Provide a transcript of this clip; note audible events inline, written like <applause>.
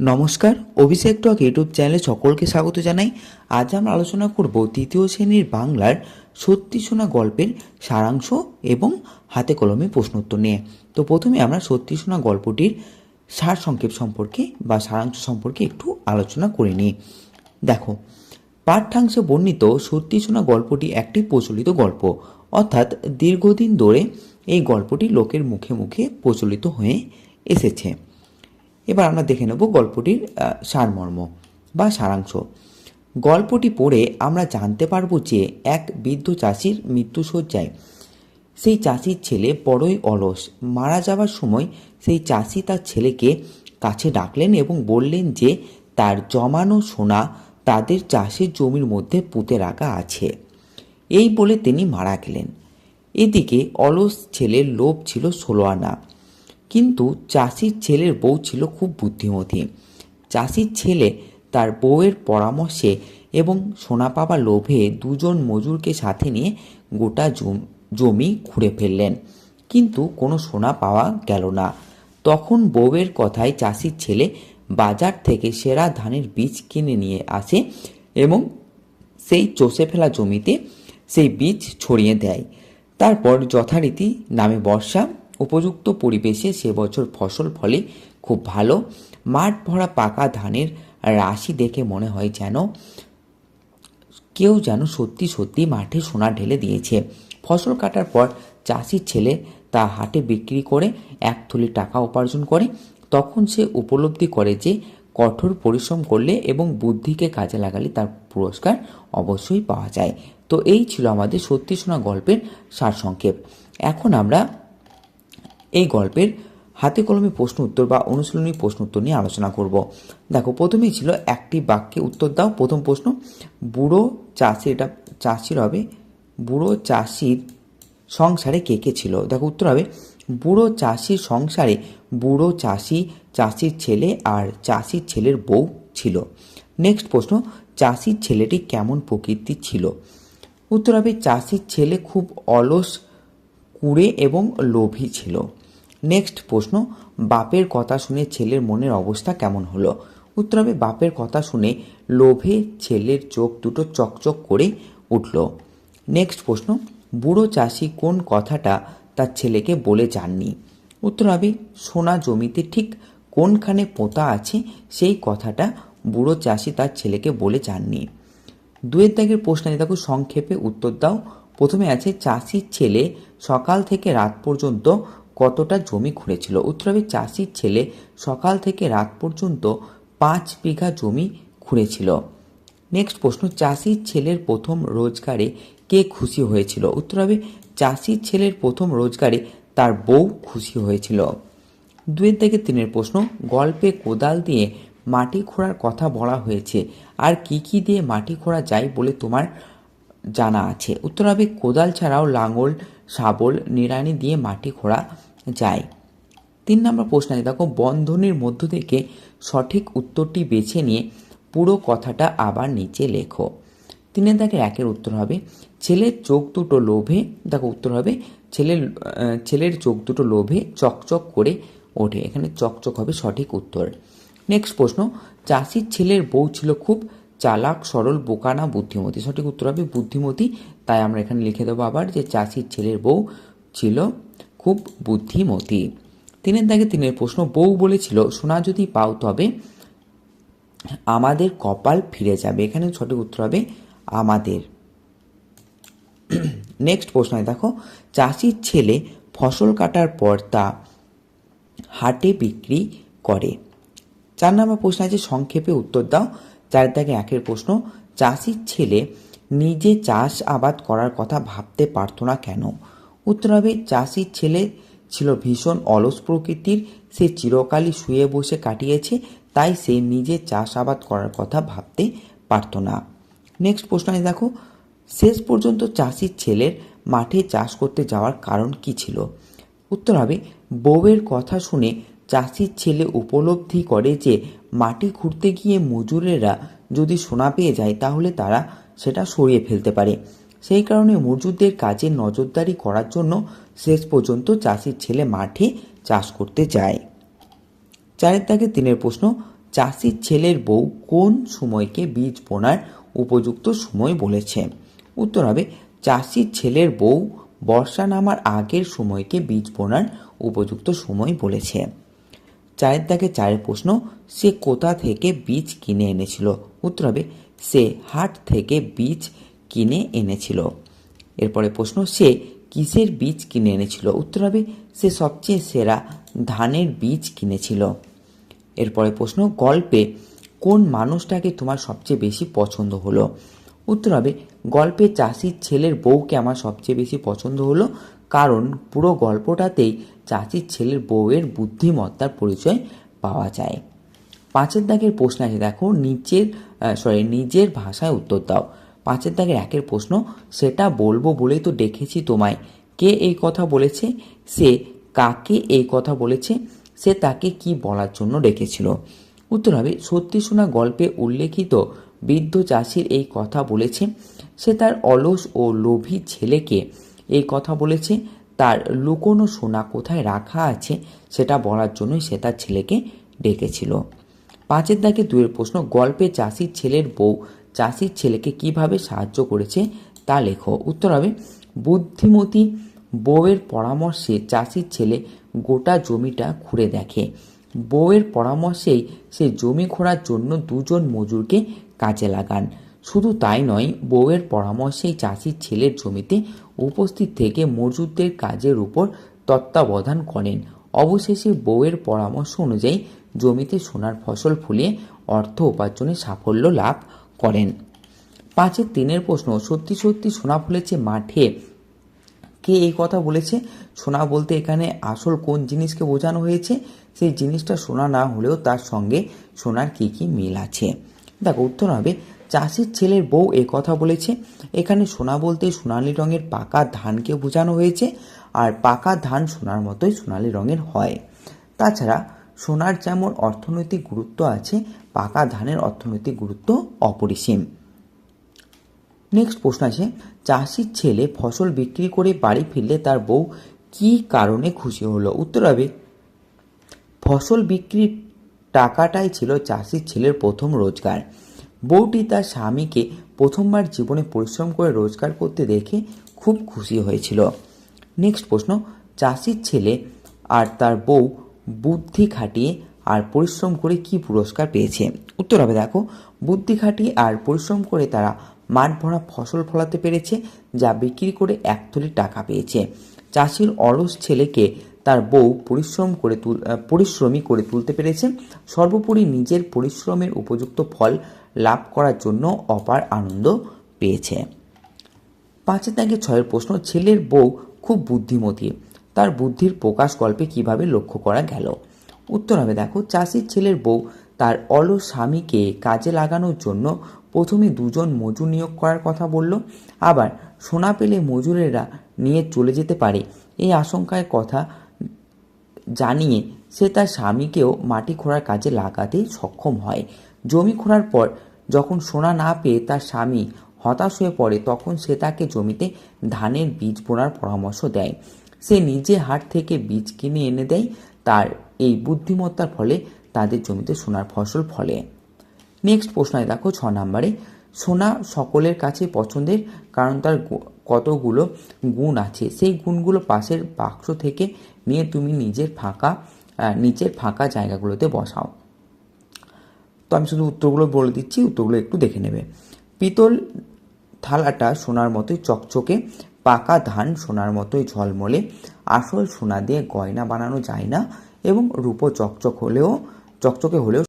নমস্কার, অভিষেক টক ইউটিউব চ্যানেলে সকলকে স্বাগত জানাই। আজ আমরা আলোচনা করব তৃতীয় শ্রেণির বাংলার সত্যি শোনা গল্পের সারাংশ এবং হাতে কলমে প্রশ্নোত্তর নিয়ে। তো প্রথমে আমরা সত্যি শোনা গল্পটির সার সংক্ষেপ সম্পর্কে বা সারাংশ সম্পর্কে একটু আলোচনা করে নিই। দেখো, পাঠ্যাংশে বর্ণিত সত্যি শোনা গল্পটি একটি প্রচলিত গল্প। অর্থাৎ দীর্ঘদিন ধরে এই গল্পটি লোকের মুখে মুখে প্রচলিত হয়ে এসেছে। এবার আমরা দেখে নেব গল্পটির সারমর্ম বা সারাংশ। গল্পটি পড়ে আমরা জানতে পারব যে এক বৃদ্ধ চাষির মৃত্যুশয্যায় সেই চাষির ছেলে বড়ই অলস। মারা যাওয়ার সময় সেই চাষি তার ছেলেকে কাছে ডাকলেন এবং বললেন যে তার জমানো সোনা তাদের চাষের জমির মধ্যে পুঁতে রাখা আছে। এই বলে তিনি মারা গেলেন। এদিকে অলস ছেলের লোভ ছিল ষোলো আনা। কিন্তু চাষির ছেলের বউ ছিল খুব বুদ্ধিমতী। চাষির ছেলে তার বউয়ের পরামর্শে এবং সোনা পাবার লোভে দুজন মজুরকে সাথে নিয়ে গোটা জমি খুঁড়ে ফেললেন। কিন্তু কোনো সোনা পাওয়া গেল না। তখন বউয়ের কথায় চাষির ছেলে বাজার থেকে সেরা ধানের বীজ কিনে নিয়ে আসে এবং সেই চষে ফেলা জমিতে সেই বীজ ছড়িয়ে দেয়। তারপর যথারীতি নামে বর্ষা উপযুক্ত পরিবেশে সে বছর ফসল ফলে খুব ভালো। মাঠ ভরা পাকা ধানের রাশি দেখে মনে হয় যেন কেউ যেন সত্যি সত্যি মাঠে সোনা ঢেলে দিয়েছে। ফসল কাটার পর চাষির ছেলে তা হাটে বিক্রি করে এক থলি টাকা উপার্জন করে। তখন সে উপলব্ধি করে যে কঠোর পরিশ্রম করলে এবং বুদ্ধিকে কাজে লাগালে তার পুরস্কার অবশ্যই পাওয়া যায়। তো এই ছিল আমাদের সত্যি শোনা গল্পের সারসংক্ষেপ। এখন আমরা এই গল্পের হাতে কলমে প্রশ্ন উত্তর বা অনুশীলনী প্রশ্ন উত্তর নিয়ে আলোচনা করব। দেখো, প্রথমেই ছিল একটি বাক্যে উত্তর দাও। প্রথম প্রশ্ন, বুড়ো চাষি এটা, চাষির হবে, বুড়ো চাষির সংসারে কে কে ছিল? দেখো, উত্তর হবে, বুড়ো চাষির সংসারে বুড়ো চাষি, চাষির ছেলে আর চাষির ছেলের বউ ছিল। নেক্সট প্রশ্ন, চাষির ছেলেটি কেমন প্রকৃতির ছিল? উত্তর হবে, চাষির ছেলে খুব অলস, কুড়ে এবং লোভী ছিল। নেক্সট প্রশ্ন, বাপের কথা শুনে ছেলের মনের অবস্থা কেমন হলো? উত্তর হবে, বাপের কথা শুনে লোভে ছেলের চোখ দুটো চকচক করে উঠল। নেক্সট প্রশ্ন, বুড়ো চাষি কোন কথাটা তার ছেলেকে বলে যাননি? উত্তর হবে, সোনা জমিতে ঠিক কোনখানে পোতা আছে সেই কথাটা বুড়ো চাষি তার ছেলেকে বলে যাননি। দুয়ের দাগের প্রশ্ন দেখো, সংক্ষেপে উত্তর দাও। প্রথমে আছে, চাষির ছেলে সকাল থেকে রাত পর্যন্ত কতটা জমি খুঁড়েছিল। উত্তর হবে চাষির ছেলে সকাল থেকে রাত পর্যন্ত পাঁচ বিঘা জমি খুঁড়েছিল। নেক্সট প্রশ্ন চাষির ছেলের প্রথম রোজগারে কে খুশি হয়েছিল? উত্তর হবে চাষির ছেলের প্রথম রোজগারে তার বউ খুশি হয়েছিল। দুয়ের থেকে তিনের প্রশ্ন, গল্পে কোদাল দিয়ে মাটি খোঁড়ার কথা বলা হয়েছে। আর কি কি দিয়ে মাটি খোঁড়া যায় বলে তোমার জানা আছে? উত্তর হবে কোদাল ছাড়াও লাঙল শাবল, নিড়ানি দিয়ে মাটি খোঁড়া যায়। তিন নম্বর প্রশ্ন আছে দেখো, বন্ধনীর মধ্য থেকে সঠিক উত্তরটি বেছে নিয়ে পুরো কথাটা আবার নিচে লেখো। তিনের দাগে একের উত্তর হবে, ছেলের চোখ দুটো লোভে, দেখো, উত্তর হবে, ছেলের ছেলের চোখ দুটো লোভে চকচক করে ওঠে। এখানে চকচক হবে সঠিক উত্তর। নেক্সট প্রশ্ন, চাষির ছেলের বউ ছিল খুব চালাক, সরল, বোকানা, বুদ্ধিমতী। সঠিক উত্তর হবে বুদ্ধিমতী তাই আমরা এখানে লিখে দেবো আবার যে চাষির ছেলের বউ ছিল খুব বুদ্ধিমতী। তিনের দাগে তিনের প্রশ্ন, বউ বলেছিল, সোনা যদি পাও তবে আমাদের কপাল ফিরে যাবে। এখানে সঠিক উত্তর হবে, আমাদের। <clears throat> নেক্সট প্রশ্ন দেখো, চাষির ছেলে ফসল কাটার পর তা হাটে বিক্রি করে। চার নম্বর প্রশ্ন আছে, সংক্ষেপে উত্তর দাও। চার দাগে একের প্রশ্ন, চাষির ছেলে নিজে চাষ আবাদ করার কথা ভাবতে পারতো না কেন? উত্তর চাষির ছেলে ছিল ভীষণ অলস প্রকৃতির, সে চিরকালই শুয়ে বসে কাটিয়েছে, তাই সে নিজে চাষাবাদ করার কথা ভাবতে পারতো না। নেক্সট প্রশ্ন দেখো। শেষ পর্যন্ত চাষির ছেলের মাঠে চাষ করতে যাওয়ার কারণ কি ছিল? উত্তর হবে বউয়ের কথা শুনে চাষির ছেলে উপলব্ধি করে যে, মাটি খুঁড়তে গিয়ে মজুরেরা যদি সোনা পেয়ে যায়, তাহলে তারা সেটা সরিয়ে ফেলতে পারে। সেই কারণে মজুরদের কাজে নজরদারি করার জন্য শেষ পর্যন্ত চাষির ছেলে মাঠে চাষ করতে যায় চারের দাগে তিনের প্রশ্ন, চাষির ছেলের বউ কোন সময়কে বীজ বোনার উপযুক্ত সময় বলেছে? উত্তর হবে, চাষির ছেলের বউ বর্ষা নামার আগের সময়কে বীজ বোনার উপযুক্ত সময় বলেছে। চারের দাগে চারের প্রশ্ন, সে কোথা থেকে বীজ কিনে এনেছিল? উত্তর হবে সে হাট থেকে বীজ কিনে এনেছিল। এরপরে প্রশ্ন, সে কিসের বীজ কিনে এনেছিল? উত্তর হবে, সে সবচেয়ে সেরা ধানের বীজ কিনেছিল। এরপরে প্রশ্ন, গল্পে কোন মানুষটাকে তোমার সবচেয়ে বেশি পছন্দ হলো? উত্তর হবে, গল্পে চাষির ছেলের বউকে আমার সবচেয়ে বেশি পছন্দ হলো, কারণ পুরো গল্পটাতেই চাষির ছেলের বউয়ের বুদ্ধিমত্তার পরিচয় পাওয়া যায়। পাঁচের দাগের প্রশ্ন আছে, দেখো, নিচের সরি নিজের ভাষায় উত্তর দাও। পাঁচের দাগের একের প্রশ্ন, সেটা বলব বলেই তো ডেকেছি তোমায়। কে এই কথা বলেছে? সে কাকে এই কথা বলেছে? সে তাকে কি বলার জন্য ডেকেছিল? উত্তর হবে, সত্যি শোনা গল্পে উল্লেখিত বৃদ্ধ চাষির এই কথা বলেছে, সে তার অলস ও লোভী ছেলেকে এই কথা বলেছে, তার লুকোনো সোনা কোথায় রাখা আছে সেটা বলার জন্যই সে তার ছেলেকে ডেকেছিল। পাঁচের দাগে দুয়ের প্রশ্ন, গল্পে চাষির ছেলের বউ চাষির ছেলেকে কীভাবে সাহায্য করেছে তা লেখো। উত্তর হবে, বুদ্ধিমতী বউয়ের পরামর্শে চাষির ছেলে গোটা জমিটা ঘুরে দেখে। বউয়ের পরামর্শেই সে জমি ঘোরার জন্য দুজন মজুরকে কাজে লাগান। শুধু তাই নয়, বউয়ের পরামর্শেই চাষির ছেলের জমিতে উপস্থিত থেকে মজুরদের কাজের উপর তত্ত্বাবধান করেন। অবশেষে বউয়ের পরামর্শ অনুযায়ী জমিতে সোনার ফসল ফুলিয়ে অর্থ উপার্জনে সাফল্য লাভ করেন। পাঁচের তিনের প্রশ্ন, সত্যি সত্যি সোনা ফুলেছে মাঠে? কে এই কথা বলেছে? সোনা বলতে এখানে আসল কোন জিনিসকে বোঝানো হয়েছে? সেই জিনিসটা সোনা না হলেও তার সঙ্গে সোনার কী কী মিল আছে? দেখো, উত্তর হবে, চাষির ছেলের বউ এ কথা বলেছে। এখানে সোনা বলতে সোনালি রঙের পাকা ধানকে বোঝানো হয়েছে, আর পাকা ধান সোনার মতোই সোনালি রঙের হয়। তাছাড়া সোনার যেমন অর্থনৈতিক গুরুত্ব আছে, পাকা ধানের অর্থনৈতিক গুরুত্ব অপরিসীম। নেক্সট প্রশ্ন আছে চাষির ছেলে ফসল বিক্রি করে বাড়ি ফিরলে তার বউ কী কারণে খুশি হলো? উত্তর হবে, ফসল বিক্রির টাকাটাই ছিল চাষির ছেলের প্রথম রোজগার। বউটি তার স্বামীকে প্রথমবার জীবনে পরিশ্রম করে রোজগার করতে দেখে খুব খুশি হয়েছিল। নেক্সট প্রশ্ন, চাষির ছেলে আর তার বউ বুদ্ধি খাটিয়ে আর পরিশ্রম করে কি পুরস্কার পেয়েছে? উত্তর হবে দেখো, বুদ্ধি খাটিয়ে আর পরিশ্রম করে তারা মাঠ ভরা ফসল ফলাতে পেরেছে, যা বিক্রি করে এক থলি টাকা পেয়েছে। চাষির অলস ছেলেকে তার বউ পরিশ্রম করে তুল পরিশ্রমী করে তুলতে পেরেছে। সর্বোপরি নিজের পরিশ্রমের উপযুক্ত ফল লাভ করার জন্য অপার আনন্দ পেয়েছে। পাঁচের তাকে ছয়ের প্রশ্ন, ছেলের বউ খুব বুদ্ধিমতী। তার বুদ্ধির প্রকাশ গল্পে কীভাবে লক্ষ্য করা গেল? উত্তর হবে, দেখো, চাষির ছেলের বউ তার অলস স্বামীকে কাজে লাগানোর জন্য প্রথমে দুজন মজুর নিয়োগ করার কথা বলল। আবার সোনা পেলে মজুরেরা নিয়ে চলে যেতে পারে এই আশঙ্কায় কথা জানিয়ে সে তার স্বামীকেও মাটি খোঁড়ার কাজে লাগাতে সক্ষম হয়। জমি খোঁড়ার পর যখন সোনা না পেয়ে তার স্বামী হতাশ হয়ে পড়ে, তখন সে তাকে জমিতে ধানের বীজ বোনার পরামর্শ দেয়। সে নিজে হাট থেকে বীজ কিনে এনে দেয়, তার এই বুদ্ধিমত্তার ফলে তাদের জমিতে সোনার ফসল ফলে। নেক্সট প্রশ্নে দেখো ছ নম্বরে। সোনা সকলের কাছে পছন্দের, কারণ তার কতগুলো গুণ আছে। সেই গুণগুলো পাশের বাক্স থেকে নিয়ে তুমি নিজের ফাঁকা নিচের ফাঁকা জায়গাগুলোতে বসাও। তো আমি শুধু উত্তরগুলো বলে দিচ্ছি, উত্তরগুলো একটু দেখে নেবে। পিতল থালাটা সোনার মতোই চকচকে পাকা ধান সোনার মতোই ঝলমলে, আসল সোনা দিয়ে গয়না বানানো যায় না এবং রূপো চকচক হলেও, চকচকে হলেও